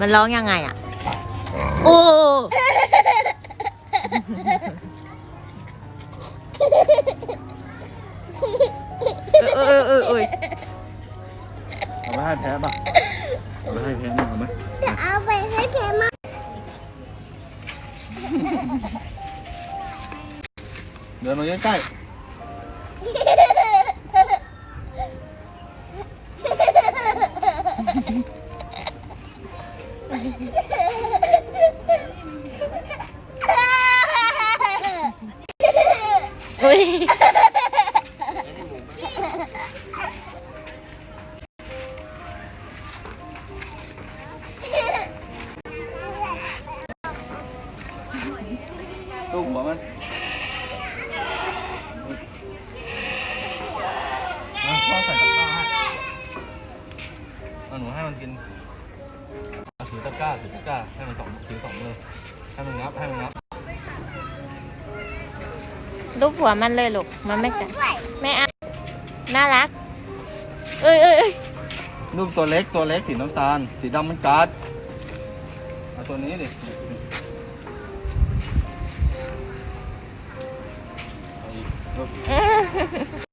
มันร้องยังไงอะ โอ้เออเออเออเอาไปให้แพ้ป่ะ เอาไปให้แพ้มาเอาไหมจะเอาไปให้เพมาเดินมาใกล้ๆ ลูกหัวมันอะพ่อใส่ตะกร้าให้เอาหนูให้มันกินเอาถือตะกร้าถือตะกร้าให้มันสองถือสองมือให้มันงับให้มันงับลูกหัวมันเลยลูกมันไม่กัดไม่เอาน่ารัก เอ้ยเอ้ยเอ้ยลูกตัวเล็กตัวเล็กสีน้ำตาล สีดำมันการ์ดเอาตัวนี้ดิเอาอีกลูก